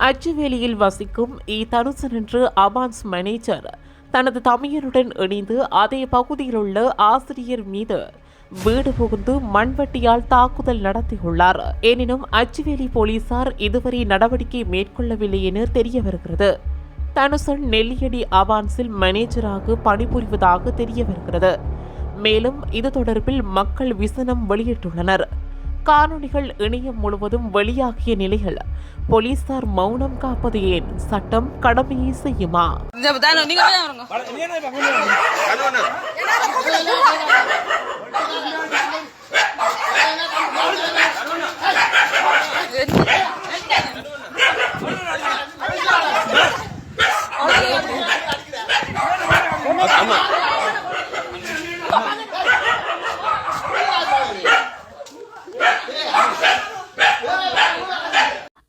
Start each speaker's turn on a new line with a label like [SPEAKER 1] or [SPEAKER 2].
[SPEAKER 1] அச்சுவேலியில் வசிக்கும் இ. தனுசன் என்று அபான்ஸ் மேனேஜர். தனது தமையனுடன் இணைந்து அதே பகுதியில் உள்ள ஆசிரியர் மீது வீடு புகுந்து மண்வெட்டியால் தாக்குதல் நடத்தியுள்ளார். எனினும் அச்சுவேலி போலீசார் இதுவரை நடவடிக்கை மேற்கொள்ளவில்லை என தெரிய வருகிறது தனுசன் நெல்லியடி அவான்ஸில் மேனேஜராக பணிபுரிவதாக தெரிய வருகிறது மேலும் இது தொடர்பில் மக்கள் விசனம் வெளியிட்டுள்ளனர். காணொளிகள் இணையம் முழுவதும் வெளியாகிய நிலையில் போலீசார் மௌனம் காப்பது ஏன்? சட்டம் கடமையை செய்யுமா?
[SPEAKER 2] தானோ